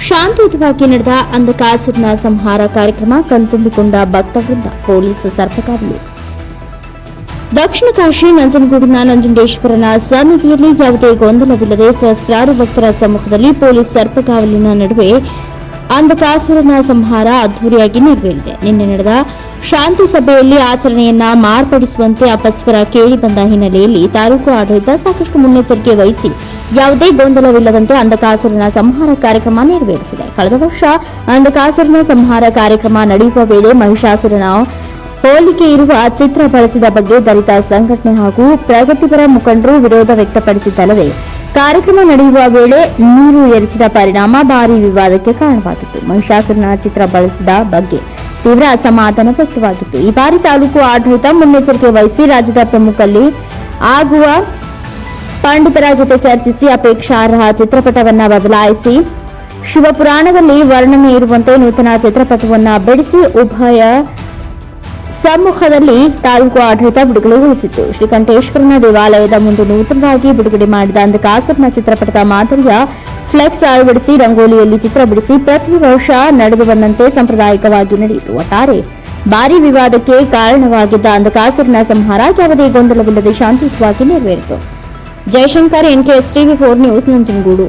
ಶಾಂತಿಯುತವಾಗಿ ನಡೆದ ಅಂಧಕಾಸುರನ ಸಂಹಾರ ಕಾರ್ಯಕ್ರಮ ಕಣ್ತುಂಬಿಕೊಂಡ ಭಕ್ತವೃಂದ ಪೊಲೀಸ್ ಸರ್ಪಕಾವಲು ದಕ್ಷಿಣ ಕಾಶಿ ನಂಜನಗೂಡಿನ ನಂಜುಂಡೇಶ್ವರನ ಸನ್ನಿಧಿಯಲ್ಲಿ ಯಾವುದೇ ಗೊಂದಲವಿಲ್ಲದೆ ಸಹಸ್ರಾರು ಭಕ್ತರ ಸಮ್ಮುಖದಲ್ಲಿ ಪೊಲೀಸ್ ಸರ್ಪಕಾವಲಿನ ನಡುವೆ ಅಂಧಕಾಸುರನ ಸಂಹಾರ ಅದ್ದೂರಿಯಾಗಿ ನೆರವೇರಿದೆ. ನಿನ್ನೆ ನಡೆದ ಶಾಂತಿ ಸಭೆಯಲ್ಲಿ ಆಚರಣೆಯನ್ನ ಮಾರ್ಪಡಿಸುವಂತೆ ಅಪಸ್ವರ ಕೇಳಿ ಬಂದ ಹಿನ್ನೆಲೆಯಲ್ಲಿ ತಾಲೂಕು ಆಡಳಿತ ಸಾಕಷ್ಟು ಮುನ್ನೆಚ್ಚರಿಕೆ ವಹಿಸಿ ಯಾವುದೇ ಗೊಂದಲವಿಲ್ಲದಂತೆ ಅಂಧಕಾಸುರನ ಸಂಹಾರ ಕಾರ್ಯಕ್ರಮ ನೆರವೇರಿಸಿದೆ. ಕಳೆದ ವರ್ಷ ಅಂಧಕಾಸುರನ ಸಂಹಾರ ಕಾರ್ಯಕ್ರಮ ನಡೆಯುವ ವೇಳೆ ಮಹಿಷಾಸುರನ ಹೋಲಿಕೆ ಇರುವ ಚಿತ್ರ ಬಳಸಿದ ಬಗ್ಗೆ ದಲಿತ ಸಂಘಟನೆ ಹಾಗೂ ಪ್ರಗತಿಪರ ಮುಖಂಡರು ವಿರೋಧ ವ್ಯಕ್ತಪಡಿಸಿದ್ದಲ್ಲದೆ, ಕಾರ್ಯಕ್ರಮ ನಡೆಯುವ ವೇಳೆ ನೀರು ಎರಚಿದ ಪರಿಣಾಮ ಭಾರೀ ವಿವಾದಕ್ಕೆ ಕಾರಣವಾಗಿತ್ತು. ಮಹಿಷಾಸುರನ ಚಿತ್ರ ಬಳಸಿದ ಬಗ್ಗೆ ತೀವ್ರ ಅಸಮಾಧಾನ ವ್ಯಕ್ತವಾಗಿತ್ತು. ಈ ಬಾರಿ ತಾಲೂಕು ಆಡಳಿತ ಮುನ್ನೆಚ್ಚರಿಕೆ ವಹಿಸಿ ರಾಜ್ಯದ ಪ್ರಮುಖಲ್ಲಿ ಆಗುವ ಪಂಡಿತರ ಜೊತೆ ಚರ್ಚಿಸಿ ಅಪೇಕ್ಷಾರ್ಹ ಚಿತ್ರಪಟವನ್ನ ಬದಲಾಯಿಸಿ. ಶಿವಪುರಾಣದಲ್ಲಿ ವರ್ಣನೆ ಇರುವಂತೆ ನೂತನ ಚಿತ್ರಪಟವನ್ನ ಬಿಡಿಸಿ ಉಭಯ ಸಮ್ಮುಖದಲ್ಲಿ ತಾಲೂಕು ಆಡಳಿತ ಬಿಡುಗಡೆಗೊಳಿಸಿತ್ತು ಶ್ರೀಕಂಠೇಶ್ವರನ ದೇವಾಲಯದ ಮುಂದೆ ನೂತನವಾಗಿ ಬಿಡುಗಡೆ ಮಾಡಿದ ಅಂಧಕಾಸರ್ನ ಚಿತ್ರಪಟದ ಮಾದರಿಯ ಫ್ಲೆಕ್ಸ್ ಅಳವಡಿಸಿ ರಂಗೋಲಿಯಲ್ಲಿ ಚಿತ್ರ ಬಿಡಿಸಿ ಪ್ರತಿ ವರ್ಷ ನಡೆದು ಬಂದಂತೆ ಸಾಂಪ್ರದಾಯಿಕವಾಗಿ ನಡೆಯಿತು. ಒಟ್ಟಾರೆ ಭಾರೀ ವಿವಾದಕ್ಕೆ ಕಾರಣವಾಗಿದ್ದ ಅಂಧಕಾಸರ್ನ ಸಂಹಾರ ಯಾವುದೇ ಗೊಂದಲವಿಲ್ಲದೆ ಶಾಂತಿಯುತವಾಗಿ ನೆರವೇರಿತು. Jayashankar NKS TV four news నుంచింగూడు